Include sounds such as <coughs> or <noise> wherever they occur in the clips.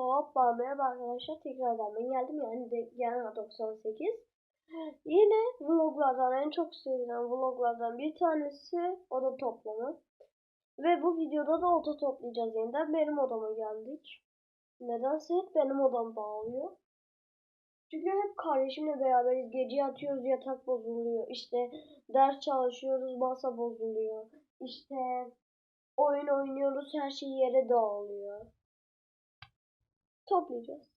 Hoppa merhaba arkadaşlar tekrardan ben geldim yani de yani 98 Yine vloglardan en çok sevilen vloglardan bir tanesi oda toplama. Ve bu videoda da oda toplayacağız yeniden. Benim odama geldik. Nedense hep benim odam dağılıyor Çünkü hep kardeşimle beraberiz. Gece yatıyoruz yatak bozuluyor. İşte ders çalışıyoruz masa bozuluyor. İşte oyun oynuyoruz her şey yere dağılıyor toplayacağız.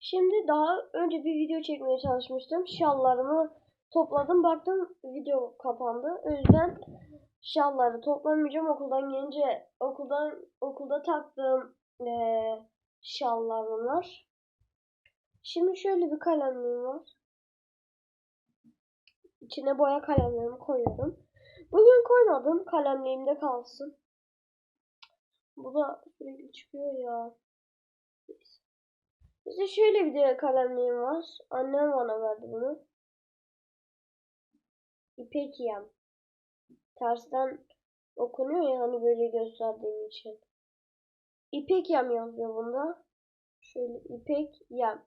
Şimdi daha önce bir video çekmeye çalışmıştım. Şallarımı topladım. Baktım video kapandı. O yüzden şalları toplamayacağım. Okuldan gelince okuldan okulda taktığım ee, şallar bunlar. Şimdi şöyle bir kalemliğim var. İçine boya kalemlerimi koyuyorum. Bugün koymadım. Kalemliğimde kalsın. Bu da sürekli çıkıyor ya. İşte şöyle bir de kalemliğim var. Annem bana verdi bunu. İpek yem. Tersten okunuyor ya hani böyle gösterdiğim için. İpek yem yazıyor bunda. Şöyle İpek yem.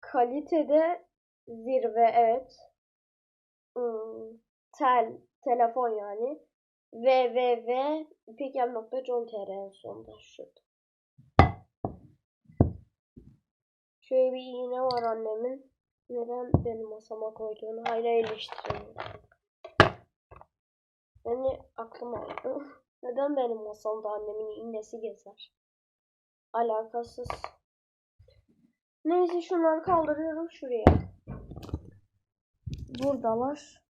Kalitede zirve evet. Hmm, tel, telefon yani. www.ipekyem.com.tr en sonunda şurada. Şöyle bir iğne var annemin. Neden benim masama koyduğunu hala eleştiriyorum. Yani aklım aldı. <laughs> Neden benim masamda annemin iğnesi gezer? Alakasız. Neyse şunları kaldırıyorum şuraya. Buradalar.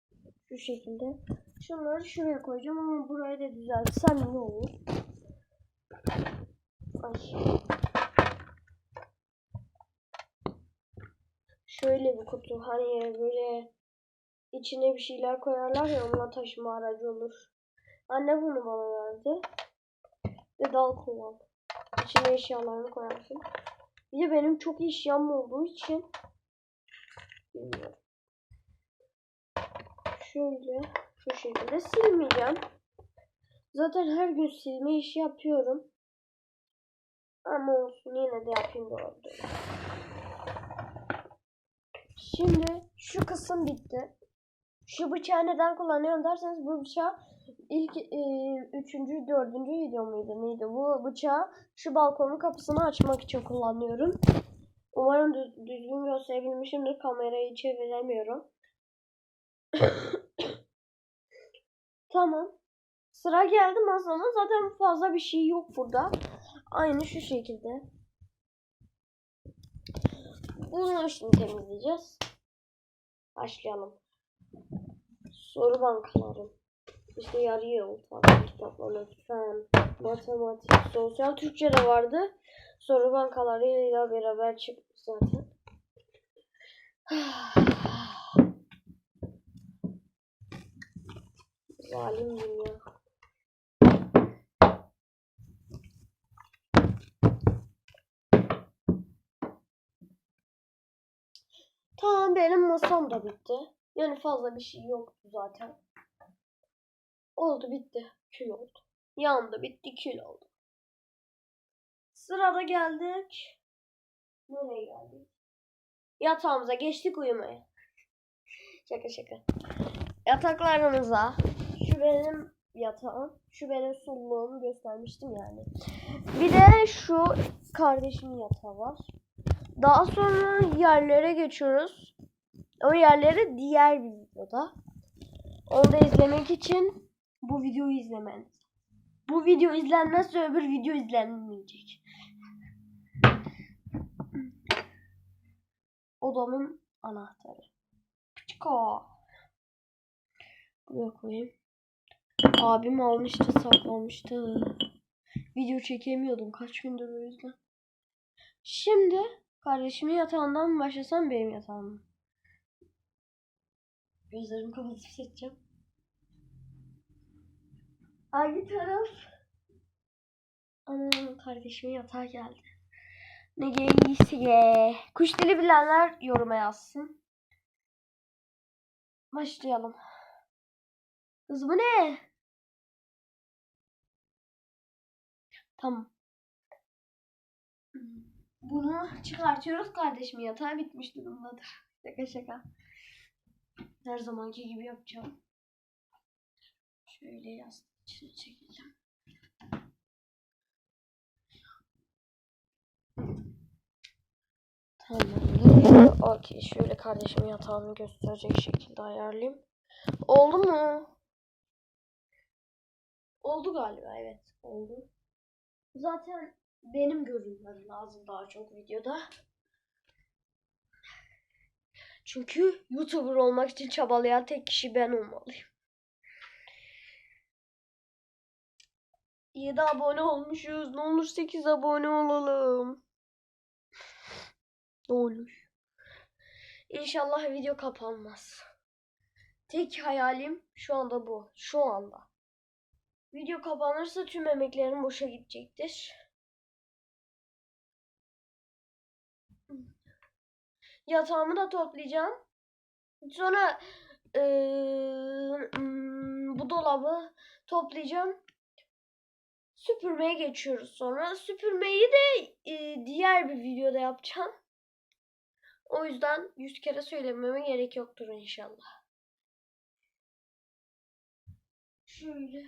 Şu şekilde. Şunları şuraya koyacağım ama burayı da düzeltsem ne olur? Ay. Şöyle bir kutu hani böyle içine bir şeyler koyarlar ya onunla taşıma aracı olur. Anne bunu bana verdi. Ve dal kullan. İçine eşyalarını koyarsın. Bir de benim çok eşyam olduğu için. Şöyle şu şekilde silmeyeceğim. Zaten her gün silme işi yapıyorum. Ama olsun yine de yapayım doğru. Şimdi şu kısım bitti. Şu bıçağı neden kullanıyorum derseniz bu bıçağı ilk e, üçüncü, dördüncü video muydu neydi? Bu bıçağı şu balkonun kapısını açmak için kullanıyorum. Umarım düz, düzgün gösterebilmişimdir. Kamerayı çeviremiyorum. <coughs> tamam. Sıra geldi masama. Zaten fazla bir şey yok burada. Aynı şu şekilde. Bunu şimdi temizleyeceğiz. Başlayalım. Soru bankaları. İşte yarı yıl falan kitapları, fen, matematik, sosyal Türkçe de vardı. Soru bankalarıyla beraber çıktı zaten. <sighs> Zalim dünya. Tamam benim masam da bitti. Yani fazla bir şey yoktu zaten. Oldu bitti. Kül oldu. Yandı bitti kül oldu. Sırada geldik. Nereye geldik? Yatağımıza geçtik uyumaya. şaka şaka. Yataklarımıza. Şu benim yatağım. Şu benim sulluğum göstermiştim yani. Bir de şu kardeşimin yatağı var. Daha sonra yerlere geçiyoruz. O yerleri diğer bir videoda. Onu da izlemek için bu videoyu izlemeniz. Bu video izlenmezse öbür video izlenmeyecek. Odamın anahtarı. Pıçko. Buraya koyayım. Abim almıştı saklamıştı. Video çekemiyordum kaç gündür o yüzden. Şimdi Kardeşimin yatağından mı başlasam benim yatağım Gözlerimi kapatıp seçeceğim. Hangi taraf? Ana kardeşimin yatağı geldi. Ne giysi Kuş dili bilenler yoruma yazsın. Başlayalım. Kız bu ne? Tamam. Bunu çıkartıyoruz kardeşim yatağı bitmiş durumdadır. Şaka şaka. Her zamanki gibi yapacağım. Şöyle yastık çekeceğim. Tamamdır. Okey. Şöyle kardeşim yatağını gösterecek şekilde ayarlayayım. Oldu mu? Oldu galiba evet. Oldu. Zaten benim görünmem lazım daha çok videoda. Çünkü YouTuber olmak için çabalayan tek kişi ben olmalıyım. 7 abone olmuşuz. Ne olur 8 abone olalım. Ne olur. İnşallah video kapanmaz. Tek hayalim şu anda bu. Şu anda. Video kapanırsa tüm emeklerim boşa gidecektir. Yatağımı da toplayacağım. Sonra hmm, bu dolabı toplayacağım. Süpürmeye geçiyoruz sonra. Süpürmeyi de e, diğer bir videoda yapacağım. O yüzden yüz kere söylememe gerek yoktur inşallah. Şöyle.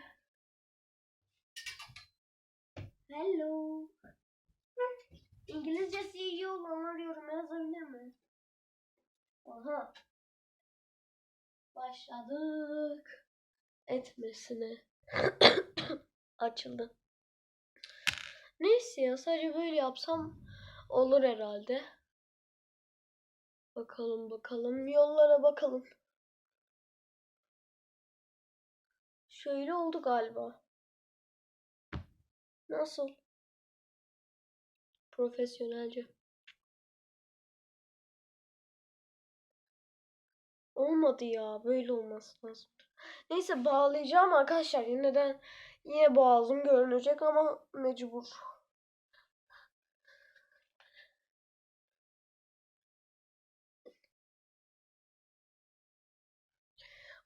Hello. İngilizcesi iyi olanlar yoruma yazabilir mi? Aha. Başladık. Etmesine. <coughs> Açıldı. Neyse ya sadece böyle yapsam olur herhalde. Bakalım bakalım yollara bakalım. Şöyle oldu galiba. Nasıl? Profesyonelce. Olmadı ya. Böyle olması lazım. Neyse bağlayacağım arkadaşlar. Yine de yine boğazım görünecek ama mecbur.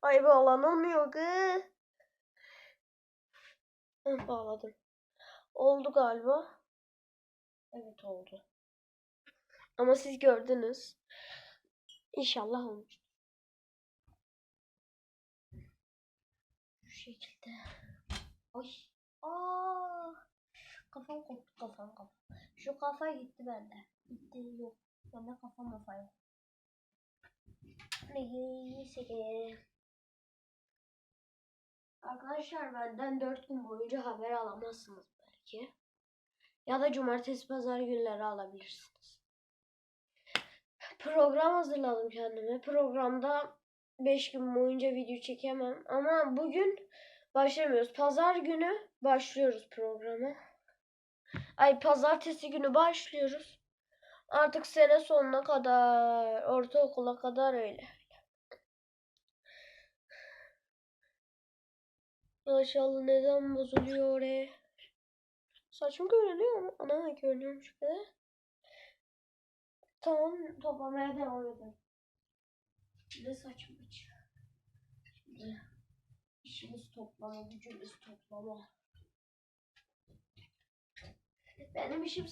Ay bağlanamıyor. Heh, bağladım. Oldu galiba. Evet oldu. Ama siz gördünüz. İnşallah olmuş. Şekilde. Ay. Aa. Kafam koptu kafam kafam. Şu kafa gitti bende. Gitti yok. Bende kafam kafa yok. Neyse ki. Arkadaşlar benden 4 gün boyunca haber alamazsınız belki. Ya da cumartesi pazar günleri alabilirsiniz. Program hazırladım kendime. Programda 5 gün boyunca video çekemem. Ama bugün başlamıyoruz. Pazar günü başlıyoruz programa. Ay pazartesi günü başlıyoruz. Artık sene sonuna kadar, ortaokula kadar öyle. Maşallah neden bozuluyor oraya? Saçım görünüyor mu? Ana görünüyormuş be. Tamam toplamaya devam edelim. Saçım açık. Şimdi işimiz toplama, gücümüz toplama. Benim işim